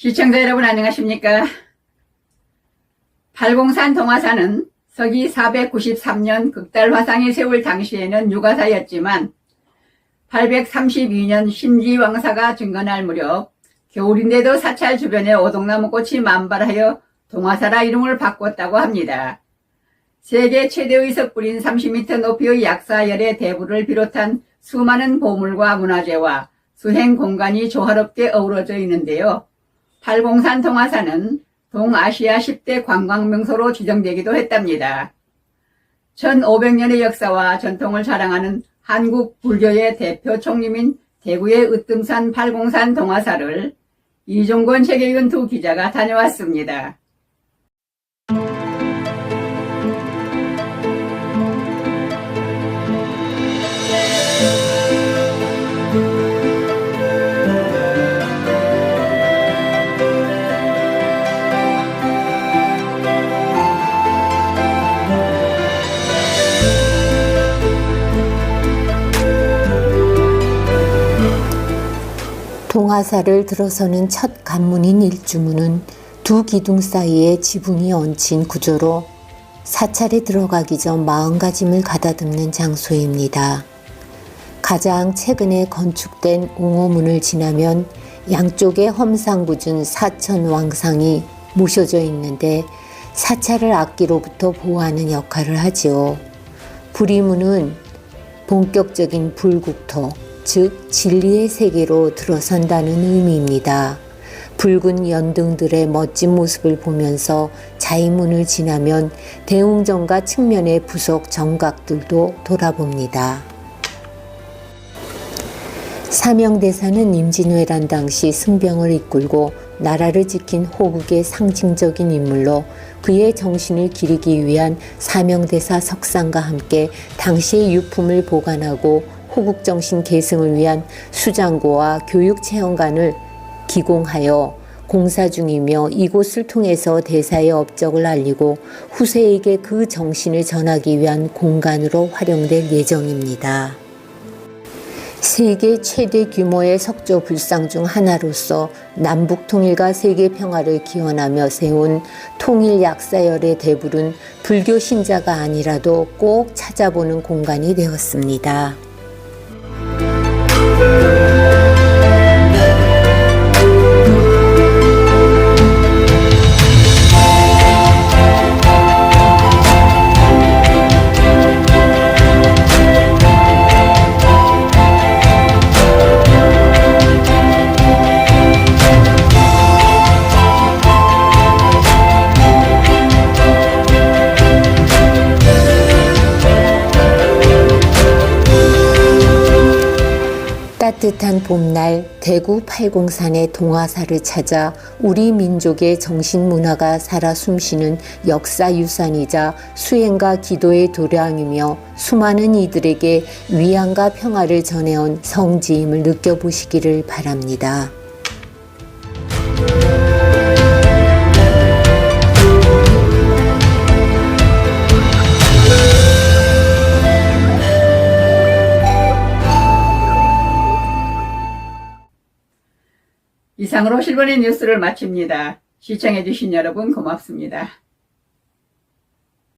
시청자 여러분 안녕하십니까? 팔공산 동화사는 서기 493년 극달 화상이 세울 당시에는 유가사였지만 832년 심지왕사가 증건할 무렵 겨울인데도 사찰 주변에 오동나무 꽃이 만발하여 동화사라 이름을 바꿨다고 합니다. 세계 최대의 석불인 30m 높이의 약사열의 대부를 비롯한 수많은 보물과 문화재와 수행 공간이 조화롭게 어우러져 있는데요. 팔공산 동화사는 동아시아 10대 관광명소로 지정되기도 했답니다. 1500년의 역사와 전통을 자랑하는 한국 불교의 대표 총림인 대구의 으뜸산 팔공산 동화사를 이종권 세계윤 두 기자가 다녀왔습니다. 동화사를 들어서는 첫 관문인 일주문은 두 기둥 사이에 지붕이 얹힌 구조로 사찰에 들어가기 전 마음가짐을 가다듬는 장소입니다. 가장 최근에 건축된 옹호문을 지나면 양쪽에 험상궂은 사천 왕상이 모셔져 있는데 사찰을 악기로부터 보호하는 역할을 하지요. 불이문은 본격적인 불국토, 즉 진리의 세계로 들어선다는 의미입니다. 붉은 연등들의 멋진 모습을 보면서 자이문을 지나면 대웅정가 측면의 부속 정각들도 돌아봅니다. 사명대사는 임진왜란 당시 승병을 이끌고 나라를 지킨 호국의 상징적인 인물로 그의 정신을 기리기 위한 사명대사 석상과 함께 당시의 유품을 보관하고 호국 정신 계승을 위한 수장고와 교육체험관을 기공하여 공사 중이며 이곳을 통해서 대사의 업적을 알리고 후세에게 그 정신을 전하기 위한 공간으로 활용될 예정입니다. 세계 최대 규모의 석조 불상 중 하나로서 남북 통일과 세계 평화를 기원하며 세운 통일 약사열의 대불은 불교 신자가 아니라도 꼭 찾아보는 공간이 되었습니다. 따뜻한 봄날 대구 팔공산의 동화사를 찾아 우리 민족의 정신 문화가 살아 숨쉬는 역사 유산이자 수행과 기도의 도량이며 수많은 이들에게 위안과 평화를 전해온 성지임을 느껴보시기를 바랍니다. 이상으로 실버의 뉴스를 마칩니다. 시청해주신 여러분 고맙습니다.